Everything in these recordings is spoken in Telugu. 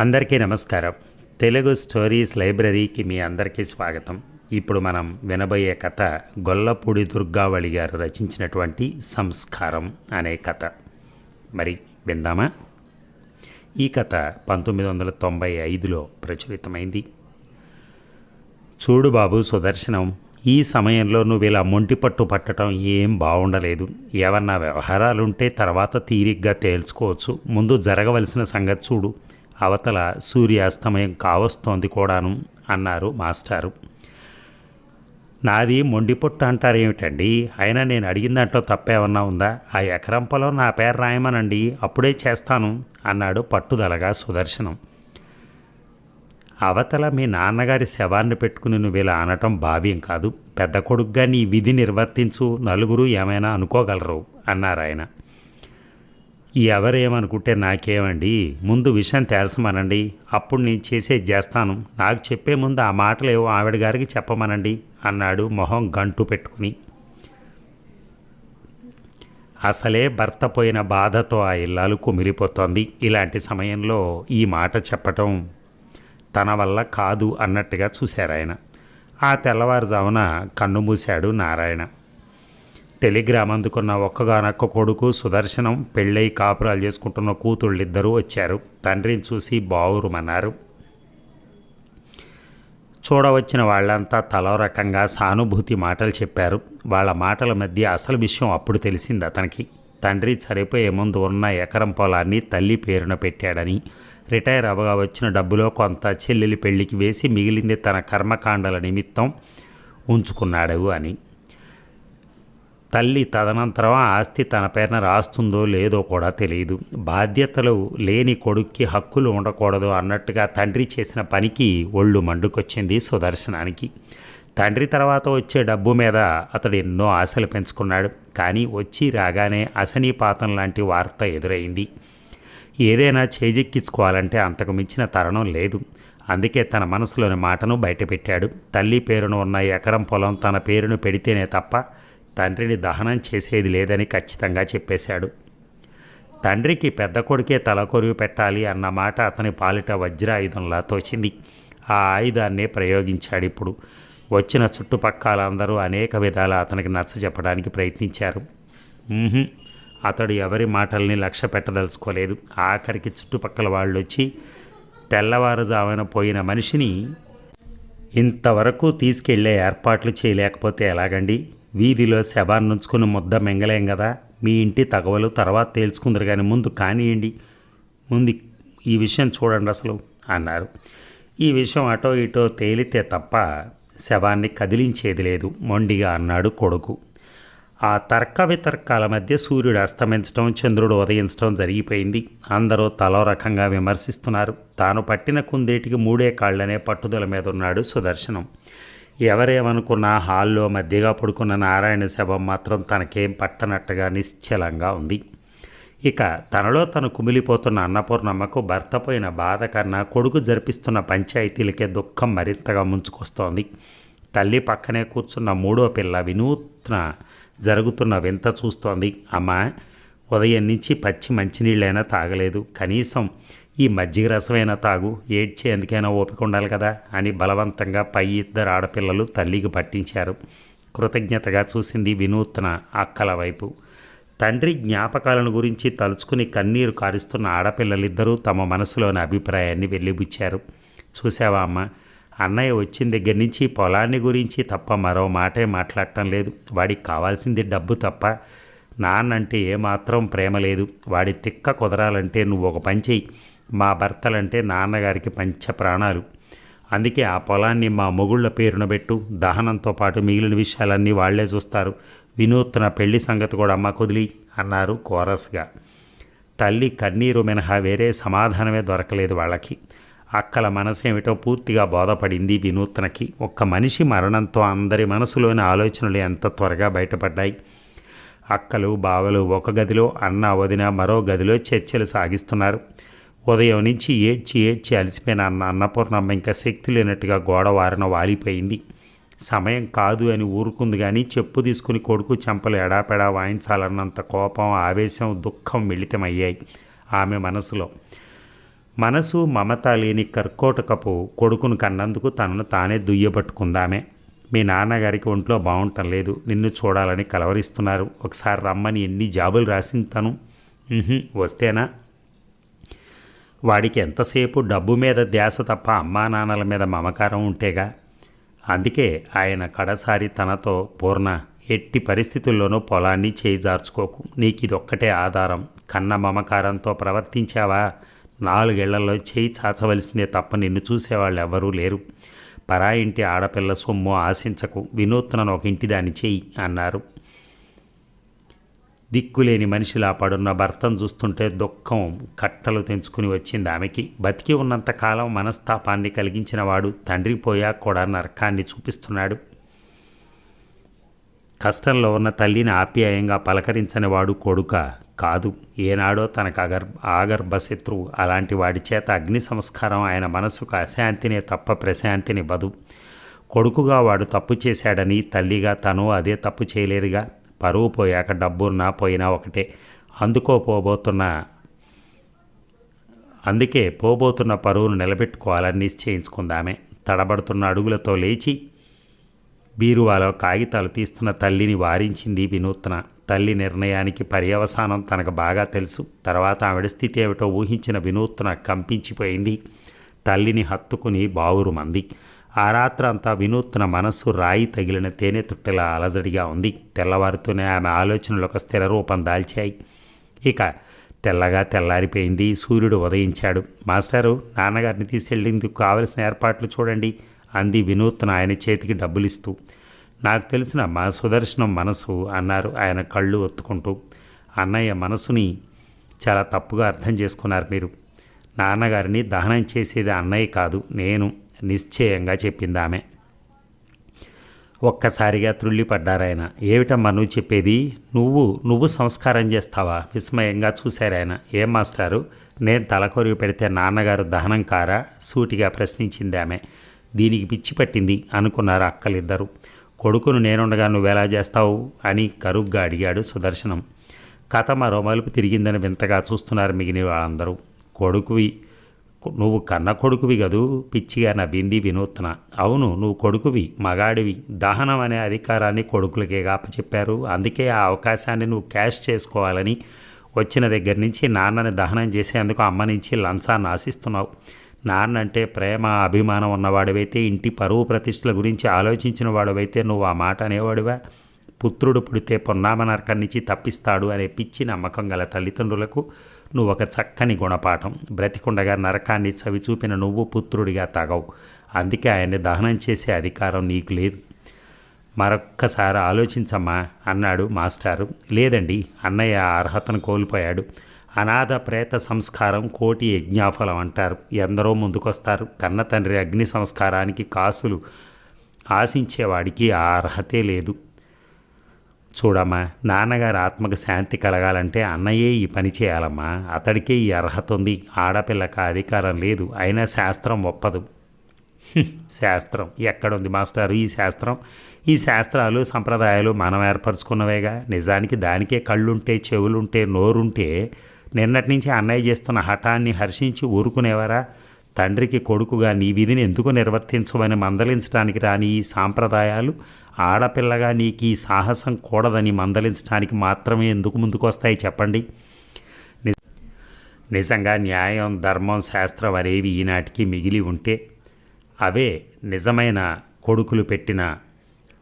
అందరికీ నమస్కారం. తెలుగు స్టోరీస్ లైబ్రరీకి మీ అందరికీ స్వాగతం. ఇప్పుడు మనం వినబోయే కథ గొల్లపూడి దుర్గావళి గారు రచించినటువంటి సంస్కారం అనే కథ. మరి విందామా? ఈ కథ పంతొమ్మిది వందల తొంభై ఐదులో ప్రచురితమైంది. చూడు బాబు సుదర్శనం ఈ సమయంలో నువ్వు ఇలా మొంటి పట్టు పట్టడం ఏం బాగుండలేదు ఏమన్నా వ్యవహారాలుంటే తర్వాత తీరిగ్గా తేల్చుకోవచ్చు. ముందు జరగవలసిన సంగతి చూడు. అవతల సూర్యాస్తమయం కావస్తోంది కూడాను అన్నారు మాస్టారు. నాది మొండిపొట్టు అంటారేమిటండి? అయినా నేను అడిగిన దాంట్లో తప్పేమన్నా ఉందా? ఆ ఎకరం పొలం నా పేరు రాయమనండి అప్పుడే చేస్తాను అన్నాడు పట్టుదలగా సుదర్శనం. అవతల మీ నాన్నగారి శవాన్ని పెట్టుకుని నువ్వు ఇలా అనటం భావ్యం కాదు. పెద్ద కొడుగ్గా నీ విధి నిర్వర్తించు నలుగురు ఏమైనా అనుకోగలరు అన్నారు ఆయన ఎవరేమనుకుంటే నాకేమండి? ముందు విషయం తేల్చమనండి. అప్పుడు నేను చేసేది చేస్తాను. నాకు చెప్పే ముందు ఆ మాటలేవో ఆవిడ గారికి చెప్పమనండి అన్నాడు మొహం గంటు పెట్టుకుని. అసలే భర్త పోయిన బాధతో ఆ ఇల్లాలు కుమిలిపోతోంది. ఇలాంటి సమయంలో ఈ మాట చెప్పటం తన వల్ల కాదు అన్నట్టుగా చూశారు ఆయన ఆ తెల్లవారుజామున కన్ను మూశాడు నారాయణ. టెలిగ్రామ్ అందుకున్న ఒక్కగానొక్క కొడుకు సుదర్శనం పెళ్ళై కాపురాలు చేసుకుంటున్న కూతుళ్ళిద్దరూ వచ్చారు. తండ్రిని చూసి బావురుమన్నారు. చూడవచ్చిన వాళ్ళంతా తలో రకంగా సానుభూతి మాటలు చెప్పారు. వాళ్ళ మాటల మధ్య అసలు విషయం అప్పుడు తెలిసింది అతనికి. తండ్రి సరిపోయే ముందు ఉన్న ఎకరం పొలాన్ని తల్లి పేరున పెట్టాడని రిటైర్ అవ్వగా వచ్చిన డబ్బులో కొంత చెల్లెలి పెళ్ళికి వేసి మిగిలింది తన కర్మకాండల నిమిత్తం ఉంచుకున్నాడు అని. తల్లి తదనంతరం ఆ ఆస్తి తన పేరున రాస్తుందో లేదో కూడా తెలియదు. బాధ్యతలు లేని కొడుక్కి హక్కులు ఉండకూడదు అన్నట్టుగా తండ్రి చేసిన పనికి ఒళ్ళు మండుకొచ్చింది సుదర్శనానికి. తండ్రి తర్వాత వచ్చే డబ్బు మీద అతడు ఎన్నో ఆశలు పెంచుకున్నాడు. కానీ వచ్చి రాగానే అసనీపాతం లాంటి వార్త ఎదురైంది. ఏదైనా చేజెక్కించుకోవాలంటే అంతకు మించిన తరుణం లేదు. అందుకే తన మనసులోని మాటను బయటపెట్టాడు. తల్లి పేరును ఉన్న ఎకరం పొలం తన పేరును పెడితేనే తప్ప తండ్రిని దహనం చేసేది లేదని ఖచ్చితంగా చెప్పేశాడు. తండ్రికి పెద్ద కొడుకే తలకొరివి పెట్టాలి అన్న మాట అతని పాలిట వజ్రాయుధంలా తోచింది. ఆ ఆయుధాన్నే ప్రయోగించాడు ఇప్పుడు. వచ్చిన చుట్టుపక్కల అందరూ అనేక విధాల అతనికి నచ్చ చెప్పడానికి ప్రయత్నించారు. అతడు ఎవరి మాటల్ని లక్ష్య పెట్టదలుచుకోలేదు. ఆఖరికి చుట్టుపక్కల వాళ్ళు వచ్చి తెల్లవారుజామున పోయిన మనిషిని ఇంతవరకు తీసుకెళ్ళే ఏర్పాట్లు చేయలేకపోతే ఎలాగండి? వీధిలో శవాన్ని ఉంచుకుని ముద్ద మింగలేం కదా మీ ఇంటి తగవలు తర్వాత తేల్చుకుందరు కానీ ముందు కానియండి. ముందు ఈ విషయం చూడండి అసలు అన్నారు. ఈ విషయం అటో ఇటో తేలితే తప్ప శవాన్ని కదిలించేది లేదు మొండిగా అన్నాడు కొడుకు. ఆ తర్క వితర్కాల మధ్య సూర్యుడు అస్తమించడం చంద్రుడు ఉదయించడం జరిగిపోయింది. అందరూ తలో రకంగా విమర్శిస్తున్నారు. తాను పట్టిన కుందేటికి మూడే కాళ్ళనే పట్టుదల మీద ఉన్నాడు సుదర్శనం. ఎవరేమనుకున్నా హాల్లో మధ్యగా పడుకున్న నారాయణ శవం మాత్రం తనకేం పట్టనట్టుగా నిశ్చలంగా ఉంది. ఇక తనలో తను కుమిలిపోతున్న అన్నపూర్ణమ్మకు భర్త పోయిన బాధ కన్నా కొడుకు జరిపిస్తున్న పంచాయతీలకే దుఃఖం మరింతగా ముంచుకొస్తోంది. తల్లి పక్కనే కూర్చున్న మూడో పిల్ల వినూత్న జరుగుతున్న వింత చూస్తోంది. అమ్మ ఉదయం నుంచి పచ్చి మంచినీళ్ళైనా తాగలేదు. కనీసం ఈ మజ్జిగ రసమైనా తాగు ఏడ్చేందుకైనా ఓపిక ఉండాలి కదా అని బలవంతంగా పై ఇద్దరు ఆడపిల్లలు తల్లికి పట్టించారు. కృతజ్ఞతగా చూసింది వినూత్న అక్కల వైపు. తండ్రి జ్ఞాపకాలను గురించి తలుచుకుని కన్నీరు కారుస్తున్న ఆడపిల్లలిద్దరూ తమ మనసులోని అభిప్రాయాన్ని వెళ్ళిబుచ్చారు చూసావా అమ్మ అన్నయ్య వచ్చిన దగ్గర నుంచి పొలాన్ని గురించి తప్ప మరో మాటే మాట్లాడటం లేదు. వాడికి కావాల్సింది డబ్బు తప్ప నాన్నంటే ఏమాత్రం ప్రేమ లేదు. వాడి తిక్క కుదరాలంటే నువ్వు ఒక పని చెయ్యి. మా భర్తలంటే నాన్నగారికి పంచ ప్రాణాలు అందుకే ఆ పొలాన్ని మా మొగుళ్ళ పేరున పెట్టు. దహనంతో పాటు మిగిలిన విషయాలన్నీ వాళ్ళే చూస్తారు. వినూత్న పెళ్ళి సంగతి కూడా అమ్మ కుదిలి అన్నారు కోరస్గా. తల్లి కన్నీరు మినహా వేరే సమాధానమే దొరకలేదు వాళ్ళకి అక్కల మనసేమిటో పూర్తిగా బోధపడింది వినూత్నకి. ఒక్క మనిషి మరణంతో అందరి మనసులోని ఆలోచనలు ఎంత త్వరగా బయటపడ్డాయి? అక్కలు బావలు ఒక గదిలో అన్న వదిన మరో గదిలో చర్చలు సాగిస్తున్నారు. ఉదయం నుంచి ఏడ్చి ఏడ్చి అలసిపోయిన అన్న అన్నపూర్ణమ్మ ఇంకా శక్తి లేనట్టుగా గోడ వారన వాలిపోయింది. సమయం కాదు అని ఊరుకుంది కానీ చెప్పు తీసుకుని కొడుకు చెంపలు ఎడాపెడా వాయించాలన్నంత కోపం ఆవేశం దుఃఖం మిళితమయ్యాయి ఆమె మనసులో. మనసు మమత లేని కర్కోటకపు కొడుకును కన్నందుకు తనను తానే దుయ్యబట్టుకుందామే. మీ నాన్నగారికి ఒంట్లో బాగుంటం లేదు నిన్ను చూడాలని కలవరిస్తున్నారు. ఒకసారి రమ్మని ఎన్ని జాబులు రాసింది తను? వస్తేనా? వాడికి ఎంతసేపు డబ్బు మీద ధ్యాస తప్ప అమ్మా నాన్నల మీద మమకారం ఉంటేగా? అందుకే ఆయన కడసారి తనతో పూర్ణ ఎట్టి పరిస్థితుల్లోనూ పొలాన్ని చేయి జార్చుకోకు నీకు ఇదొక్కటే ఆధారం. కన్న మమకారంతో ప్రవర్తించావా? నాలుగేళ్ళలో చేయి చాచవలసిందే తప్ప నిన్ను చూసేవాళ్ళు ఎవరూ లేరు. పరా ఇంటి ఆడపిల్ల సొమ్ము ఆశించకు. వినూత్నను ఒక ఇంటి దాన్ని చేయి అన్నారు. దిక్కులేని మనిషిలా పడున్న భర్తను చూస్తుంటే దుఃఖం కట్టలు తెంచుకుని వచ్చింది ఆమెకి. బతికి ఉన్నంత కాలం మనస్తాపాన్ని కలిగించిన వాడు తండ్రి పోయాక కూడా నరకాన్ని చూపిస్తున్నాడు. కష్టంలో ఉన్న తల్లిని ఆప్యాయంగా పలకరించని వాడు కొడుక కాదు. ఏనాడో తనకు అగర్ ఆగర్భ శత్రువు అలాంటి వాడి చేత అగ్ని సంస్కారం ఆయన మనసుకు అశాంతినే తప్ప ప్రశాంతిని బదు కొడుకుగా వాడు తప్పు చేశాడని తల్లిగా తను అదే తప్పు చేయలేదుగా. పరువు పోయాక డబ్బున్నా పోయినా ఒకటే. అందుకో పోబోతున్న అందుకే పోబోతున్న పరువును నిలబెట్టుకోవాలని నిశ్చయించుకుందామే. తడబడుతున్న అడుగులతో లేచి బీరువాలో కాగితాలు తీస్తున్న తల్లిని వారించింది వినూత్న. తల్లి నిర్ణయానికి పర్యవసానం తనకు బాగా తెలుసు. తర్వాత ఆవిడ స్థితి ఏమిటో ఊహించిన వినూత్న కంపించిపోయింది. తల్లిని హత్తుకుని బావురు మంది ఆ రాత్రంతా వినూత్న మనస్సు రాయి తగిలిన తేనె తుట్టెల అలజడిగా ఉంది. తెల్లవారుతూనే ఆమె ఆలోచనలు ఒక స్థిర రూపం దాల్చాయి. ఇక తెల్లగా తెల్లారిపోయింది. సూర్యుడు ఉదయించాడు. మాస్టారు నాన్నగారిని తీసుకెళ్ళేందుకు కావలసిన ఏర్పాట్లు చూడండి అంది వినూత్న ఆయన చేతికి డబ్బులిస్తూ. నాకు తెలిసిన మా సుదర్శనం మనసు అన్నారు ఆయన కళ్ళు ఒత్తుకుంటూ. అన్నయ్య మనసుని చాలా తప్పుగా అర్థం చేసుకున్నారు మీరు. నాన్నగారిని దహనం చేసేది అన్నయ్య కాదు నేను. నిశ్చయంగా చెప్పింది ఆమె ఒక్కసారిగా త్రుళ్ళిపడ్డారాయన. ఏమిటమ్మా నువ్వు చెప్పేది? నువ్వు నువ్వు సంస్కారం చేస్తావా? విస్మయంగా చూశారాయన. ఏం మాస్టారు? నేను తలకొరివి పెడితే నాన్నగారు దహనం కారా? సూటిగా ప్రశ్నించింది ఆమె దీనికి పిచ్చి పట్టింది అనుకున్నారు అక్కలిద్దరు. కొడుకును నేనుండగా నువ్వెలా చేస్తావు? అని కరుగ్గా అడిగాడు సుదర్శనం. కథ మరో మలుపు తిరిగిందని వింతగా చూస్తున్నారు మిగిలిన వాళ్ళందరూ. కొడుకువి నువ్వు కన్న కొడుకువి కదూ పిచ్చిగా నవ్వింది వినూత్న. అవును నువ్వు కొడుకువి మగాడివి. దహనం అనే అధికారాన్ని కొడుకులకే చెప్పారు అందుకే ఆ అవకాశాన్ని నువ్వు క్యాష్ చేసుకోవాలని వచ్చిన దగ్గర నుంచి నాన్నని దహనం చేసేందుకు అమ్మ నుంచి లంచాన్ని ఆశిస్తున్నావు నాన్న అంటే ప్రేమ అభిమానం ఉన్నవాడివైతే ఇంటి పరువు ప్రతిష్టల గురించి ఆలోచించిన వాడివైతే నువ్వు ఆ మాట అనేవాడివా? పుత్రుడు పుడితే పొన్నామ నరకం నుంచి తప్పిస్తాడు అనే పిచ్చి నమ్మకం గల తల్లిదండ్రులకు నువ్వు ఒక చక్కని గుణపాఠం. బ్రతికుండగా నరకాన్ని చవిచూపిన నువ్వు పుత్రుడిగా తగవు. అందుకే ఆయన్ని దహనం చేసే అధికారం నీకు లేదు. మరొక్కసారి ఆలోచించమ్మా అన్నాడు మాస్టారు. లేదండి అన్నయ్య ఆ అర్హతను కోల్పోయాడు. అనాథ ప్రేత సంస్కారం కోటి యజ్ఞాఫలం అంటారు. ఎందరో ముందుకొస్తారు. కన్న తండ్రి అగ్ని సంస్కారానికి కాసులు ఆశించేవాడికి ఆ అర్హతే లేదు. చూడమ్మా నాన్నగారి ఆత్మకు శాంతి కలగాలంటే అన్నయ్యే ఈ పని చేయాలమ్మా. అతడికే ఈ అర్హత ఉంది. ఆడపిల్లక అధికారం లేదు. అయినా శాస్త్రం ఒప్పదు. శాస్త్రం. ఎక్కడుంది మాస్టారు ఈ శాస్త్రం? ఈ శాస్త్రాలు సంప్రదాయాలు మనం ఏర్పరచుకున్నవేగా. నిజానికి దానికే కళ్ళుంటే చెవులుంటే నోరుంటే నిన్నటి నుంచి అన్నయ్య చేస్తున్న హఠాన్ని హర్షించి ఊరుకునేవారా? తండ్రికి కొడుకుగా నీ విధిని ఎందుకు నిర్వర్తించమని మందలించడానికి రాని ఈ సాంప్రదాయాలు ఆడపిల్లగా నీకు ఈ సాహసం కూడదని మందలించడానికి మాత్రమే ఎందుకు ముందుకు వస్తాయి చెప్పండి? ని- నిజంగా న్యాయం ధర్మం శాస్త్రం అనేవి ఈనాటికి మిగిలి ఉంటే అవే నిజమైన కొడుకులు పెట్టిన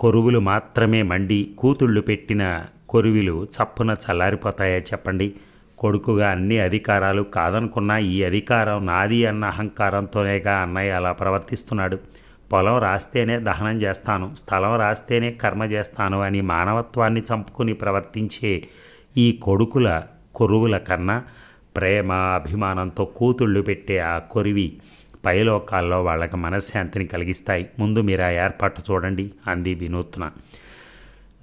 కొరువులు మాత్రమే మండి కూతుళ్ళు పెట్టిన కొరువులు చప్పున చల్లారిపోతాయా చెప్పండి? కొడుకుగా అన్ని అధికారాలు కాదనుకున్నా ఈ అధికారం నాది అన్న అహంకారంతోనేగా అన్నయ్య అలా ప్రవర్తిస్తున్నాడు. పొలం రాస్తేనే దహనం చేస్తాను స్థలం రాస్తేనే కర్మ చేస్తాను అని మానవత్వాన్ని చంపుకుని ప్రవర్తించే ఈ కొడుకుల కొరువుల కన్నా ప్రేమ అభిమానంతో కూతుళ్ళు పెట్టే ఆ కొరివి పైలోకాల్లో వాళ్ళకి మనశ్శాంతిని కలిగిస్తాయి. ముందు మీరు ఆ ఏర్పాటు చూడండి అంది వినూత్న.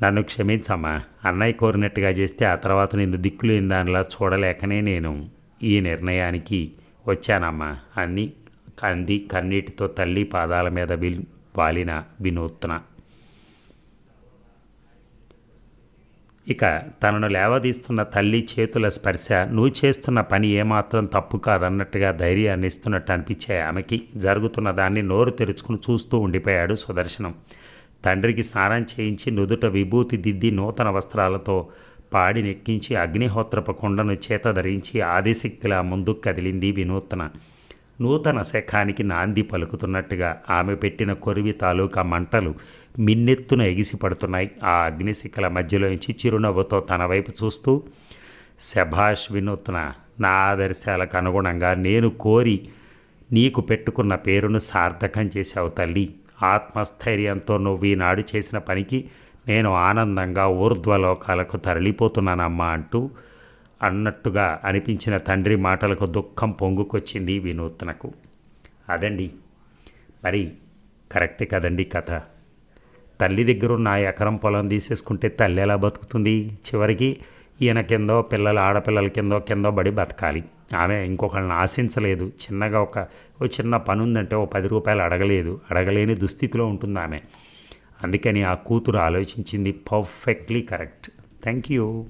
నన్ను క్షమించమ్మా. అన్నయ్య కోరినట్టుగా చేస్తే ఆ తర్వాత నిన్ను దిక్కులేని దానిలా చూడలేకనే నేను ఈ నిర్ణయానికి వచ్చానమ్మా అని అంది కన్నీటితో తల్లి పాదాల మీద విల్ వాలిన వినూత్న. ఇక తనను లేవదీస్తున్న తల్లి చేతుల స్పర్శ నువ్వు చేస్తున్న పని ఏమాత్రం తప్పు కాదన్నట్టుగా ధైర్యాన్ని ఇస్తున్నట్టు అనిపించాయి ఆమెకి జరుగుతున్న దాన్ని నోరు తెరుచుకుని చూస్తూ ఉండిపోయాడు సుదర్శనం. తండ్రికి స్నానం చేయించి నుదుట విభూతి దిద్ది నూతన వస్త్రాలతో పాడి నెక్కించి అగ్నిహోత్రపు కుండను చేత ధరించి ఆదిశక్తిలా ముందుకు కదిలింది వినూత్న. నూతన శఖానికి నాంది పలుకుతున్నట్టుగా ఆమె పెట్టిన కొరివి తాలూకా మంటలు మిన్నెత్తున ఎగిసిపడుతున్నాయి. ఆ అగ్నిశిఖల మధ్యలోంచి చిరునవ్వుతో తన వైపు చూస్తూ శభాష్ వినూత్న నా ఆదర్శాలకు అనుగుణంగా నేను కోరి నీకు పెట్టుకున్న పేరును సార్థకం చేశావు తల్లి. ఆత్మస్థైర్యంతో నువ్వు ఈనాడు చేసిన పనికి నేను ఆనందంగా ఊర్ధ్వలోకాలకు తరలిపోతున్నానమ్మా అంటూ అన్నట్టుగా అనిపించిన తండ్రి మాటలకు దుఃఖం పొంగుకొచ్చింది వినూత్నకు. అదండి. మరి కరెక్టే కదండి కథ. తల్లి దగ్గరున్న ఉన్న ఎకరం పొలం తీసేసుకుంటే తల్లి ఎలా బతుకుతుంది? చివరికి ఈయన కిందో పిల్లల ఆడపిల్లల కిందో కిందో బడి బతకాలి. ఆమె ఇంకొకళ్ళని ఆశించలేదు. చిన్నగా ఒక ఓ చిన్న పని ఉందంటే ఓ పది రూపాయలు అడగలేదు. అడగలేని దుస్థితిలో ఉంటుంది ఆమె. అందుకని ఆ కూతురు ఆలోచించింది పర్ఫెక్ట్లీ కరెక్ట్ థ్యాంక్ యూ